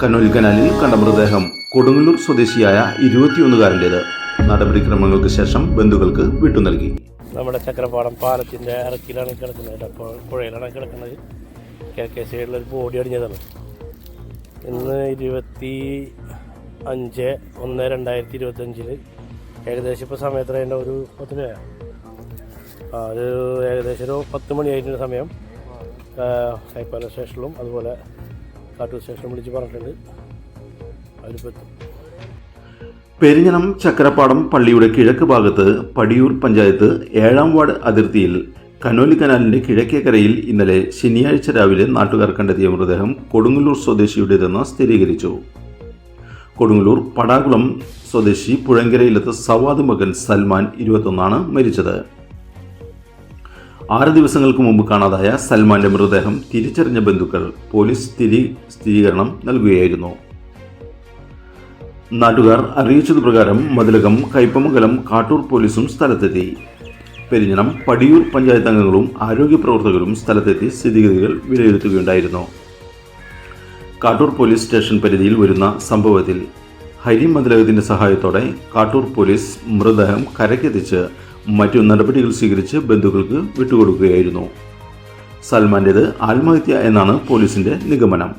Conolly കനാലിൽ കണ്ട മൃതദേഹം കൊടുങ്ങല്ലൂർ സ്വദേശിയായ ഇരുപത്തിയൊന്നുകാരന്റേത് നടപടിക്രമങ്ങൾക്ക് ശേഷം ബന്ധുക്കൾക്ക് വിട്ടു നൽകി. നമ്മുടെ ചക്രപാടം പാലത്തിന്റെ ഇറക്കിലാണ് കിടക്കുന്നത്. അപ്പോൾ പുഴയിലാണ് കിടക്കുന്നത്. കിഴക്കേ സൈഡിലൊരു ബോഡി അടിഞ്ഞതാണ് ഇന്ന് ഇരുപത്തി അഞ്ച് ഒന്ന് രണ്ടായിരത്തി ഇരുപത്തഞ്ചിൽ ഏകദേശം ഇപ്പോൾ സമയത്തിന് ഒരു പത്തിന് പോയാ ആ ഒരു ഏകദേശം ഒരു പത്ത് മണിയായിട്ടുള്ള സമയം ഹൈപ്പാല സ്റ്റേഷനിലും അതുപോലെ കാട്ടൂർ സ്റ്റേഷൻ വിളിച്ച് പറഞ്ഞിട്ടുണ്ട്. അവരിപ്പോൾ പെരിഞ്ഞണം ചക്കരപ്പാടം പള്ളിയുടെ കിഴക്ക് ഭാഗത്ത് പടിയൂർ പഞ്ചായത്ത് ഏഴാം വാർഡ് അതിർത്തിയിൽ കനോലി കനാലിന്റെ കിഴക്കേക്കരയിൽ ഇന്നലെ ശനിയാഴ്ച രാവിലെ നാട്ടുകാർ കണ്ടെത്തിയ മൃതദേഹം കൊടുങ്ങല്ലൂർ സ്വദേശിയുടേതെന്ന് സ്ഥിരീകരിച്ചു. കൊടുങ്ങല്ലൂർ പടാകുളം സ്വദേശി പുഴങ്കരയിലെത്ത സവാദ് മകൻ സൽമാൻ ഇരുപത്തൊന്നാണ് മരിച്ചത്. ആറ് ദിവസങ്ങൾക്ക് മുമ്പ് കാണാതായ സൽമാന്റെ മൃതദേഹം തിരിച്ചറിഞ്ഞ ബന്ധുക്കൾ പോലീസ് സ്ഥിരീ സ്ഥിരീകരണം നൽകുകയായിരുന്നു. നാട്ടുകാർ അറിയിച്ചത് പ്രകാരം മതിലകം കയ്പമംഗലം കാട്ടൂർ പോലീസും സ്ഥലത്തെത്തി. പെരിഞ്ഞണം പടിയൂർ പഞ്ചായത്ത് അംഗങ്ങളും ആരോഗ്യ പ്രവർത്തകരും സ്ഥലത്തെത്തി സ്ഥിതിഗതികൾ വിലയിരുത്തുകയുണ്ടായിരുന്നു. കാട്ടൂർ പോലീസ് സ്റ്റേഷൻ പരിധിയിൽ വരുന്ന സംഭവത്തിൽ ഹരി മതിലകത്തിന്റെ സഹായത്തോടെ കാട്ടൂർ പോലീസ് മൃതദേഹം കരയ്ക്കെത്തിച്ച് മറ്റു നടപടികൾ സ്വീകരിച്ച് ബന്ധുക്കൾക്ക് വിട്ടുകൊടുക്കുകയായിരുന്നു. സൽമാന്റേത് ആത്മഹത്യ എന്നാണ് പോലീസിന്റെ നിഗമനം.